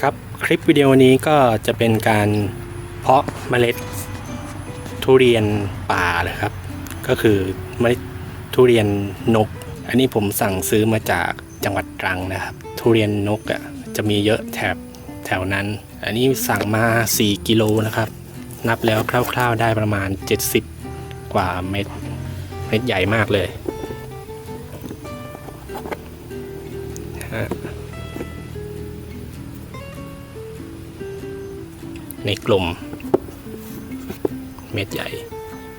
ครับคลิปวิดีโอนี้ก็จะเป็นการเพาะเมล็ดทุเรียนป่าเลยครับ ก็คือเมล็ดทุเรียนนก อันนี้ผมสั่งซื้อมาจากจังหวัดตรังนะครับ ทุเรียนนกอะจะมีเยอะแถบแถวนั้น อันนี้สั่งมา 4 กิโลนะครับ นับแล้วคร่าวๆได้ประมาณ 70 กว่าเม็ดเม็ดใหญ่มากเลยฮะ ในกลม เม็ดใหญ่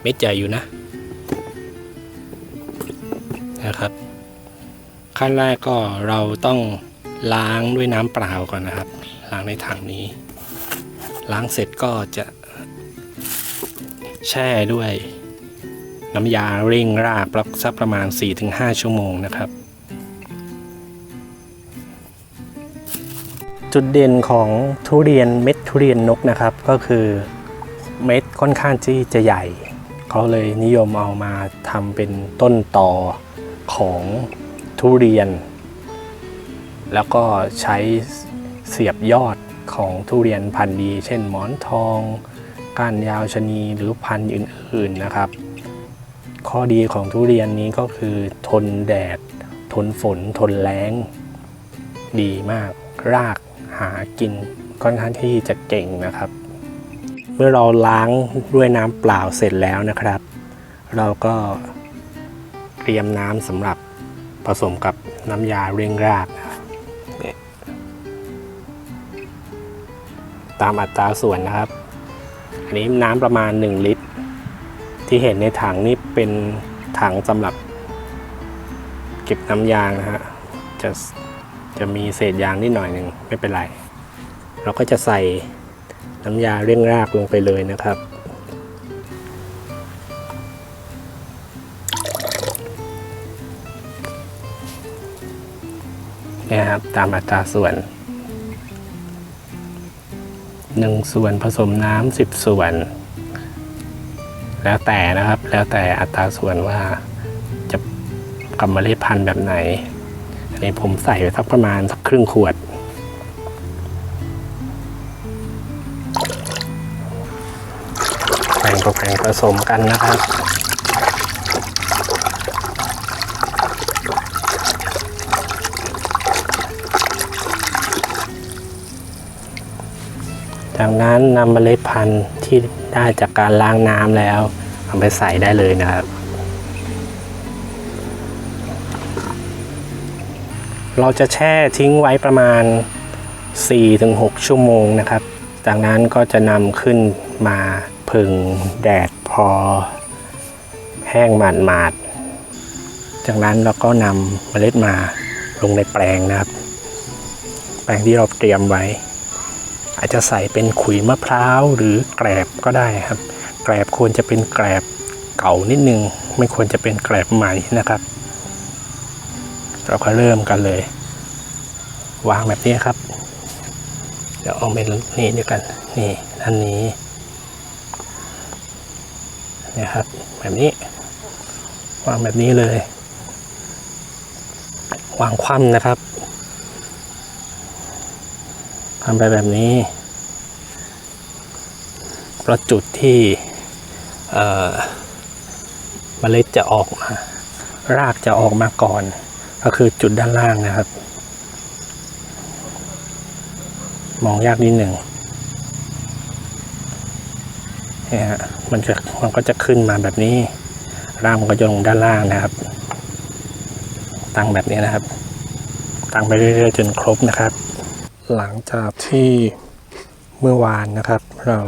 เม็ดใหญ่อยู่นะนะครับ ขั้นแรกก็เราต้องล้างด้วยน้ำเปล่าก่อนนะครับ ล้างในถังนี้ ล้างเสร็จก็จะแช่ด้วยน้ำยาเร่งรากสักประมาณ 4-5 ชั่วโมงนะครับ จุดเด่นของทุเรียนเม็ดทุเรียนนกนะครับ ก็คือเม็ดค่อนข้างที่จะใหญ่ เขาเลยนิยมเอามาทำเป็นต้นต่อของทุเรียน แล้วก็ใช้เสียบยอดของทุเรียนพันธุ์ดี เช่นหมอนทองก้านยาวชะนีหรือพันธุ์อื่นๆนะครับ ข้อดีของทุเรียนนี้ก็คือทนแดด ทนฝนทนแล้ง ดีมาก ราก หากินค่อนข้างที่จะเก่งนะครับ เมื่อเราล้างด้วยน้ำเปล่าเสร็จแล้วนะครับ เราก็เตรียมน้ำสำหรับผสมกับน้ำยาเร่งรากนะตามอัตราส่วนนะครับ อันนี้น้ำประมาณ 1 ลิตร ที่เห็นในถังนี่เป็นถังสำหรับเก็บน้ำยางนะฮะจะ จะมีเศษยางนิดหน่อยหนึ่งไม่เป็นไร เราก็จะใส่น้ำยาเร่งรากลงไปเลยนะครับ เนี่ยครับตามอัตราส่วน1ส่วนผสมน้ำ10ส่วน แล้วแต่นะครับแล้วแต่อัตราส่วนว่าจะกำเมล็ดพันธุ์แบบไหน นนี้ผมใส่ไปสักประมาณสักครึ่งขวดแบ่งกับแบ่งผสมกันนะครับจากนั้นนำเมล็ดพันธุ์ที่ได้จากการล้างน้ำแล้วเอาไปใส่ได้เลยนะครับ เราจะแช่ทิ้งไว้ประมาณ 4-6 ชั่วโมงนะครับ จากนั้นก็จะนำขึ้นมาผึ่งแดดพอ แห้งหมาดมาดๆจากนั้นเราก็นำเมล็ดมาลงในแปลงนะครับ แปลงที่เราเตรียมไว้ อาจจะใส่เป็นขุยมะพร้าวหรือแกลบก็ได้ครับ แกลบควรจะเป็นแกลบเก่านิดนึง ไม่ควรจะเป็นแกลบใหม่นะครับ เราก็เริ่มกันเลย วางแบบนี้ครับ เดี๋ยวเอาเป็นนี่ด้วยกัน นี่อันนี้นี่ยครับแบบนี้ วางแบบนี้เลย วางคว่ำนะครับทำไปแบบนี้เพราะจุดที่เมล็ดจะออกมา รากจะออกมาก่อน ก็คือจุดด้านล่างนะครับ มองยากนิดหนึ่งเนี่ยฮะมันจะมันก็จะขึ้นมาแบบนี้รากมันก็จะลงด้านล่างนะครับ ตั้งแบบนี้นะครับ ตั้งไปเรื่อยๆจนครบนะครับ หลังจากที่เมื่อวานนะครับ เรา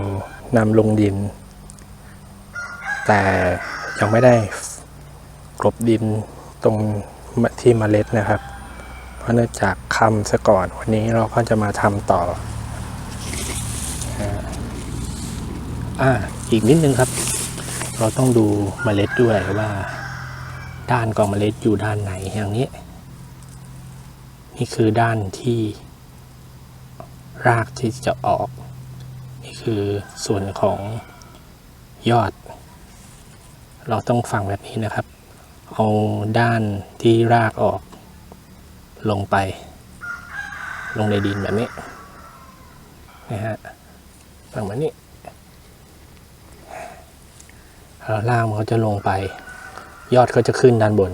นำลงดิน แต่ยังไม่ได้กลบดินตรง ที่เมล็ดนะครับ เพราะเนื่องจากคำซะก่อนวันนี้เราก็จะมาทำต่ออ่าอีกนิดนึงครับ เราต้องดูเมล็ดด้วยว่า ด้านกองเมล็ดอยู่ด้านไหนอย่างนี้ นี่คือด้านที่ รากที่จะออก นี่คือส่วนของยอด เราต้องฟังแบบนี้นะครับ เอาด้านที่รากออก ลงไป ลงในดินแบบนี้นี่ฮะฝั่งมันนี่แล้วล่างมันก็จะลงไป ยอดก็จะขึ้นด้านบน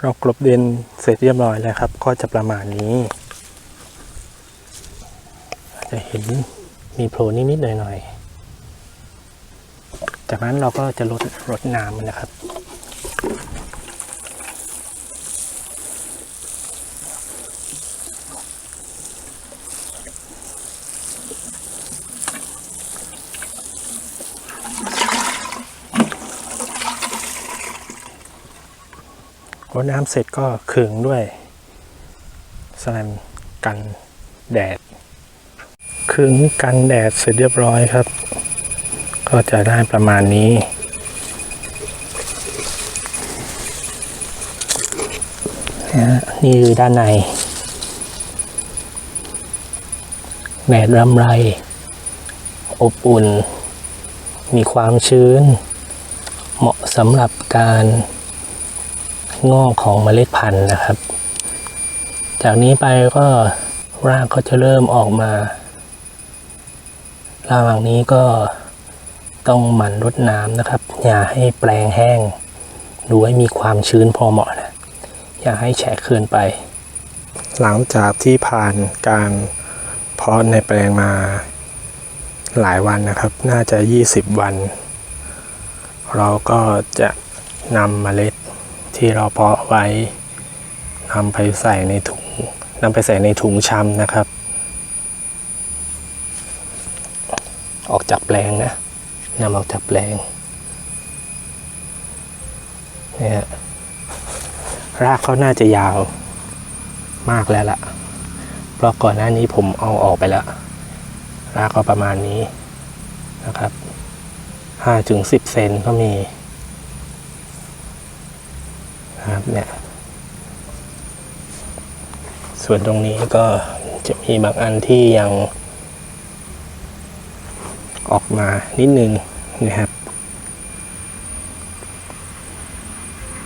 เรากลบเดินเสร็จเรียบร้อยแล้วครับ ก็จะประมาณนี้ จะเห็นมีโผล่นิดๆหน่อยๆจากนั้นเราก็จะลดรดน้ำนะครับ ดน้ำเสร็จก็ขึงด้วยสแลมกันแดดขึงกันแดดเสร็จเรียบร้อยครับ ก็จะได้ประมาณนี้นะนี่คือด้านในแดดรำไร อบอุ่น มีความชื้น เหมาะสำหรับการ งอกของเมล็ดพันธุ์นะครับ จากนี้ไปก็รากก็จะเริ่มออกมา ระหว่างนี้ก็ต้องหมั่นรดน้ำนะครับ อย่าให้แปลงแห้ง ดูให้มีความชื้นพอเหมาะนะ อย่าให้แฉะเกินไป หลังจากที่ผ่านการเพาะในแปลงมาหลายวันนะครับ น่าจะ 20 วัน เราก็จะนำเมล็ด ที่เราเพาะไว้นำไปใส่ในถุงนำไปใส่ในถุงชำนะครับ ออกจากแปลงนะนำออกจากแปลงเนี่ยรากเขาน่าจะยาวมากแล้วล่ะ เพราะก่อนหน้านี้ผมเอาออกไปแล้ว รากก็ประมาณนี้นะครับห้าถึงสิบเซนก็มี นะครับเนี่ยส่วนตรงนี้ก็จะมีบางอันที่ยัง ออกมานิดนึงนะครับ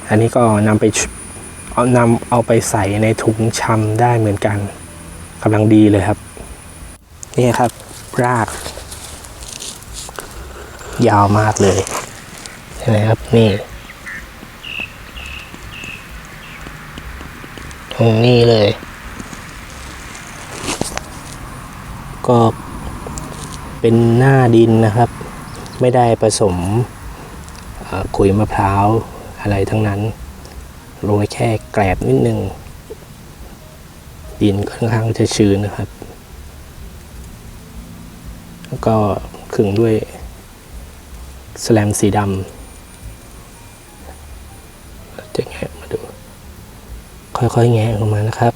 อันนี้ก็นำไปเอานำเอาไปใส่ในถุงชำได้เหมือนกันกำลังดีเลยครับ นี่ครับ ราก ยาวมากเลยเห็นไหมครับนี่ ตรงนี้เลย ก็เป็นหน้าดินนะครับ ไม่ได้ผสมขุยมะพร้าวอะไรทั้งนั้นโรยแค่แกลบนิดนึง ดินค่อนข้างจะชื้นนะครับ แล้วก็ขึงด้วยสแลมสีดำ ค่อยๆแงะออกมานะครับ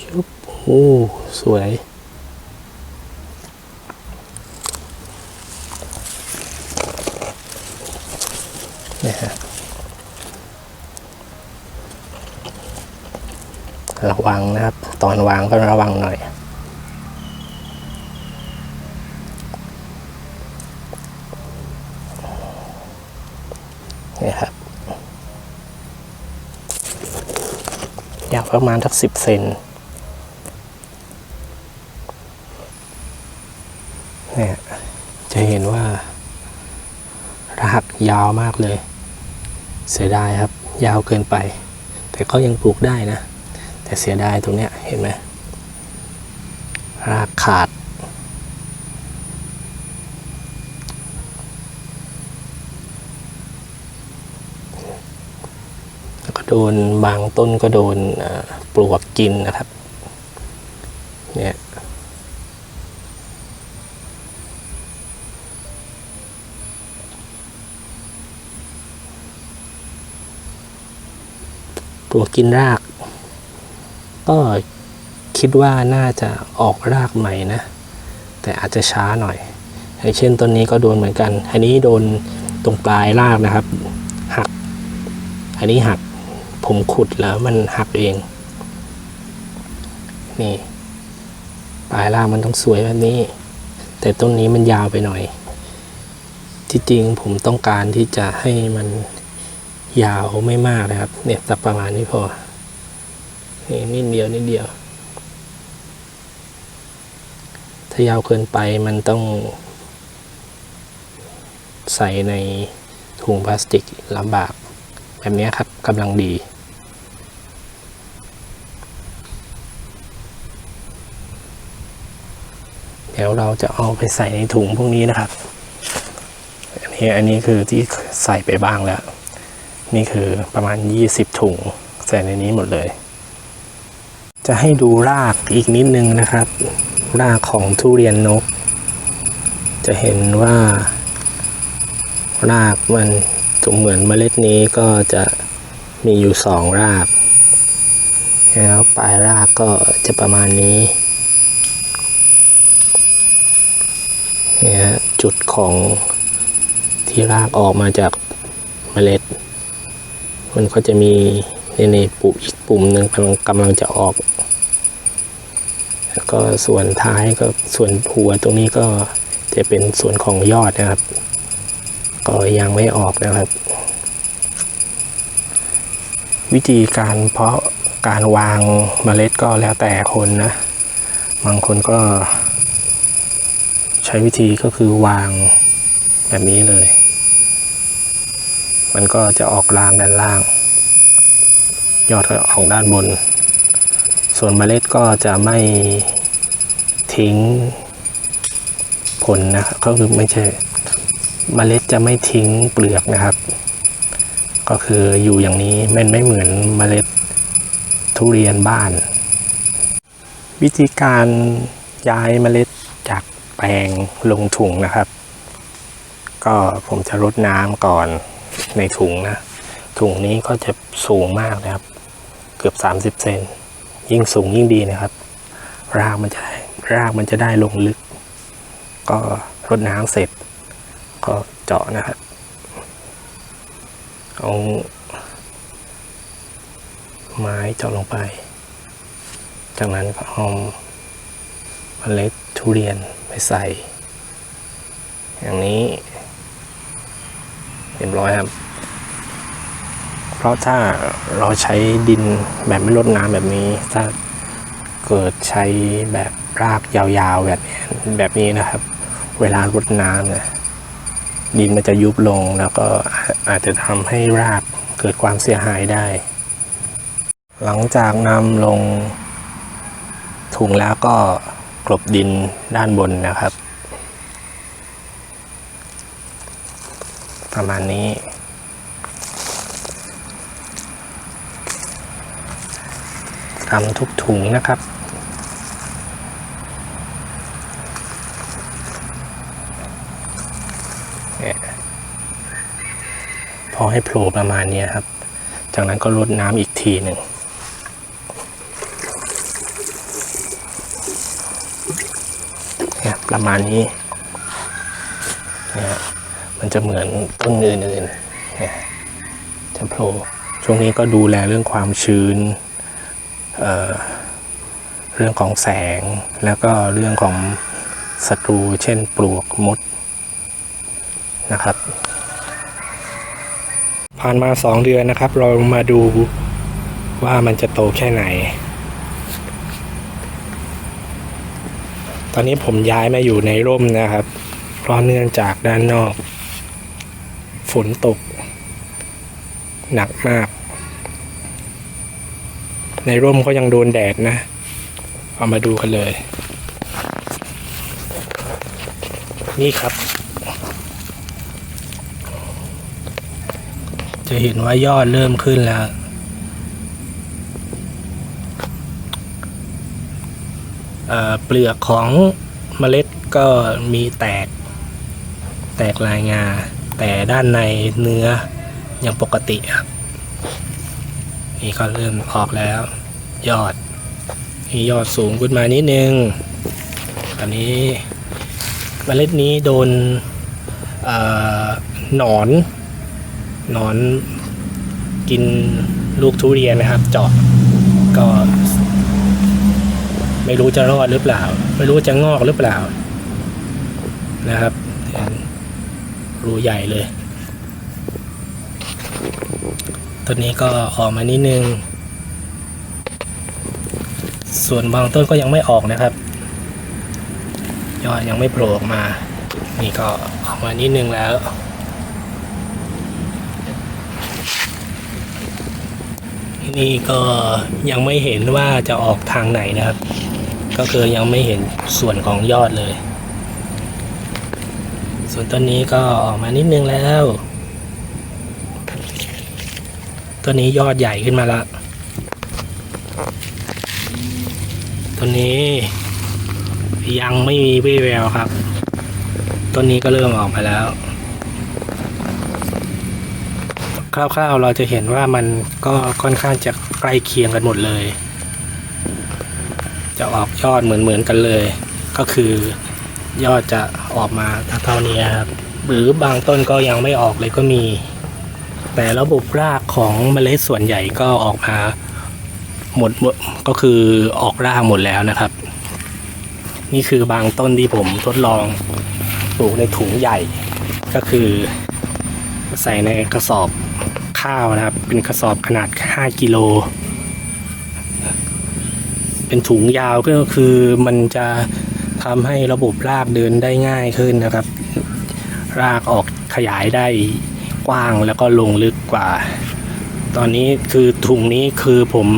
ชุบโอ้สวยนะฮะระวังนะครับ ตอนวางก็ระวังหน่อย นี่ครับ ยาว ประมาณสักสิบเซนเนี่ยจะเห็นว่ารากยาวมากเลย เสียดายครับ ยาวเกินไป แต่ก็ยังปลูกได้นะ แต่เสียดายตรงเนี้ยเห็นไหมรากขาด แล้วก็ โดนบางต้นก็โดนปลวกกินนะครับเนี่ยปลวกกินราก ก็คิดว่าน่าจะออกรากใหม่นะ แต่อาจจะช้าหน่อยอย่างเช่นต้นนี้ก็โดนเหมือนกัน อันนี้โดนตรงปลายรากนะครับ หัก อันนี้หัก ผมขุดแล้วมันหักเอง นี่ ปลายรามันต้องสวยแบบนี้ แต่ต้นนี้มันยาวไปหน่อย ที่จริงผมต้องการที่จะให้มันยาวไม่มากนะครับ เนี่ยแต่ประมาณนี้พอ นี่นิดเดียวนิดเดียว ถ้ายาวเกินไปมันต้อง ใส่ในถุงพลาสติกลำบากแบบนี้ครับกำลังดี เดี๋ยวเราจะเอาไปใส่ในถุงพวกนี้นะครับ อันนี้อันนี้คือที่ใส่ไปบ้างแล้ว นี่คือประมาณ 20 ถุงใส่ในนี้หมดเลย จะให้ดูรากอีกนิดนึงนะครับ รากของทุเรียนนก จะเห็นว่า รากมันถุงเหมือนเมล็ดนี้ก็จะมีอยู่สองรากแล้วปลายรากก็จะประมาณนี้ นี่ยฮะจุดของที่รากออกมาจากเมล็ด มันก็จะมีในในปุ่มอีกปุ่มหนึ่งกำลังกำลังจะออก แล้วก็ส่วนท้ายก็ส่วนหัวตรงนี้ก็จะเป็นส่วนของยอดนะครับ ก็ยังไม่ออกนะครับ วิธีการเพาะการวางเมล็ดก็แล้วแต่คนนะ บางคนก็ ใช้วิธีก็คือวางแบบนี้เลย มันก็จะออกรางด้านล่าง ยอดก็ออกด้านบน ส่วนเมล็ดก็จะไม่ทิ้งผลนะครับก็คือไม่ใช่เมล็ดจะไม่ทิ้งเปลือกนะครับ ก็คืออยู่อย่างนี้มันไม่เหมือนเมล็ดทุเรียนบ้าน วิธีการย้ายเมล็ด แปลงลงถุงนะครับ ก็ผมจะรดน้ำก่อนในถุงนะ ถุงนี้ก็จะสูงมากนะครับ เกือบ 30 เซน ยิ่งสูงยิ่งดีนะครับ รากมันจะรากมันจะได้ลงลึก ก็รดน้ำเสร็จ ก็เจาะนะครับเอาไม้เจาะลงไป จากนั้นก็เอา เมล็ดทุเรียนไปใส่ อย่างนี้เรียบร้อยครับ เพราะถ้าเราใช้ดินแบบไม่ลดน้ำแบบนี้ ถ้าเกิดใช้แบบรากยาวๆแบบนี้แบบนี้นะครับ เวลารดน้ำเนี่ยดินมันจะยุบลงแล้วก็อาจจะทำให้รากเกิดความเสียหายได้ หลังจากนำลงถุงแล้วก็ กลบดินด้านบนนะครับ ประมาณนี้ ทำทุกถุงนะครับพอให้โผล่ประมาณนี้ครับ จากนั้นก็รดน้ำอีกทีหนึ่ง เนี่ย ประมาณนี้นี่ยมันจะเหมือนต้นอื่นๆนี่ยจะโผล่ช่วงนี้ก็ดูแลเรื่องความชื้นเเรื่องของแสงแล้วก็เรื่องของศัตรูเช่นปลวกมดนะครับ ผ่านมาสองเดือนนะครับ เรามาดูว่ามันจะโตแค่ไหน ตอนนี้ผมย้ายมาอยู่ในร่มนะครับเพราะเนื่องจากด้านนอก ฝนตก หนักมาก ในร่มก็ยังโดนแดดนะ เอามาดูกันเลย นี่ครับ จะเห็นว่ายอดเริ่มขึ้นแล้ว เปลือกของเมล็ดก็มีแตก แตกลายงา แต่ด้านในเนื้อยังปกติครับนี่ก็เริ่มออกแล้ว ยอดนี่ยอดสูงขึ้นมานิดนึงอันนี้เมล็ดนี้โดนหนอนหนอนกินลูกทุเรียนนะครับ เจาะก็ ไม่รู้จะรอดหรือเปล่า ไม่รู้จะงอกหรือเปล่า นะครับรูใหญ่เลยต้นนี้ก็ออกมานิดนึง ส่วนบางต้นก็ยังไม่ออกนะครับ ยอดยังไม่โผล่ออกมา นี่ก็ออกมานิดนึงแล้วนี่ก็ยังไม่เห็นว่าจะออกทางไหนนะครับ ก็คือยังไม่เห็นส่วนของยอดเลย ส่วนต้นนี้ก็ออกมานิดนึงแล้วต้นนี้ยอดใหญ่ขึ้นมาละต้นนี้ยังไม่มีวี่แววครับต้นนี้ก็เริ่มออกมาแล้ว คร่าวๆเราจะเห็นว่ามันก็ค่อนข้างจะใกล้เคียงกันหมดเลย จะออกยอดเหมือนๆกันเลย ก็คือยอดจะออกมาเท่านี้ครับ หรือบางต้นก็ยังไม่ออกเลยก็มี แต่ระบบรากของเมล็ดส่วนใหญ่ก็ออกมาหมดหมดก็คือออกรากหมดแล้วนะครับ นี่คือบางต้นที่ผมทดลองปลูกในถุงใหญ่ ก็คือใส่ในกระสอบข้าวนะครับ เป็นกระสอบขนาด 5 กิโล เป็นถุงยาวก็คือมันจะทำให้ระบบรากเดินได้ง่ายขึ้นนะครับ รากออกขยายได้กว้างแล้วก็ลงลึกกว่า ตอนนี้คือถุงนี้คือผม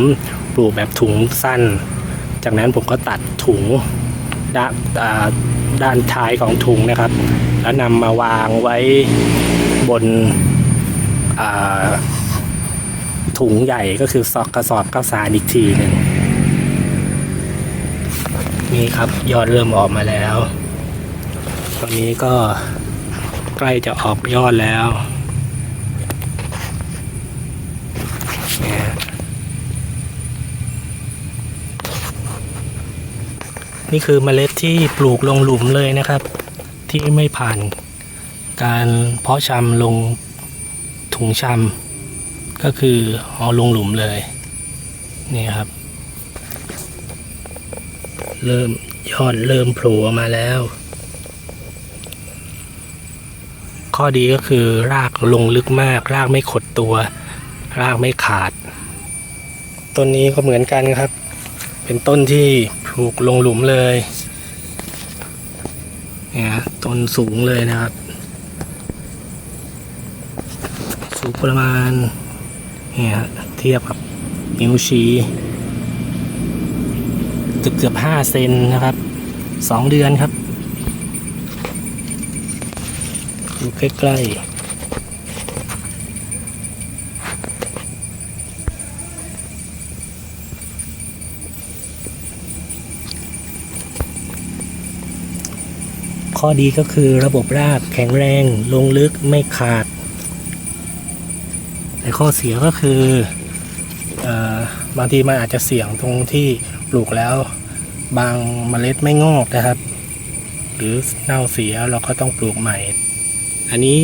ปลูกแบบถุงสั้น จากนั้นผมก็ตัดถุงด้านด้านท้ายของถุงนะครับ แล้วนำมาวางไว้บนถุงใหญ่ก็คือซอกกระสอบข้าวสารอีกทีหนึ่ง นี่ครับยอดเริ่มออกมาแล้ว ตอนนี้ก็ใกล้จะออกยอดแล้วนี่ยนี่คือเมล็ดที่ปลูกลงหลุมเลยนะครับ ที่ไม่ผ่านการเพาะชำลงถุงชำก็คือเอาลงหลุมเลย นี่ครับ เริ่มยอดเริ่มโผล่ออกมาแล้ว ข้อดีก็คือรากลงลึกมาก รากไม่ขดตัว รากไม่ขาด ต้นนี้ก็เหมือนกันครับ เป็นต้นที่ปลูกลงหลุมเลยเนี่ยต้นสูงเลยนะครับ สูงประมาณเนี่ยเทียบกับนิ้วชี้ เกือบเกือบห้าเซนนะครับสองเดือนครับอยู่ใกล้ๆข้อดีก็คือระบบรากแข็งแรงลงลึกไม่ขาด แต่ข้อเสียก็คือออบางทีมันอาจจะเสี่ยงตรงที่ ปลูกแล้ว บางเมล็ดไม่งอกนะครับ หรือเน่าเสียเราก็ต้องปลูกใหม่ อันนี้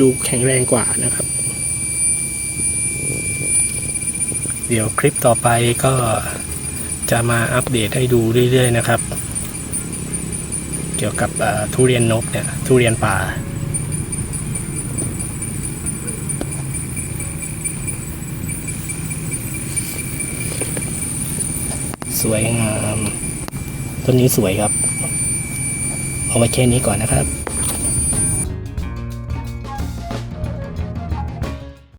ดูแข็งแรงกว่านะครับ เดี๋ยวคลิปต่อไปก็จะมาอัปเดตให้ดูเรื่อยๆนะครับ เกี่ยวกับทุเรียนนกเนี่ยทุเรียนป่า สวยงาม ต้นนี้สวยครับ เอาไว้แค่นี้ก่อนนะครับ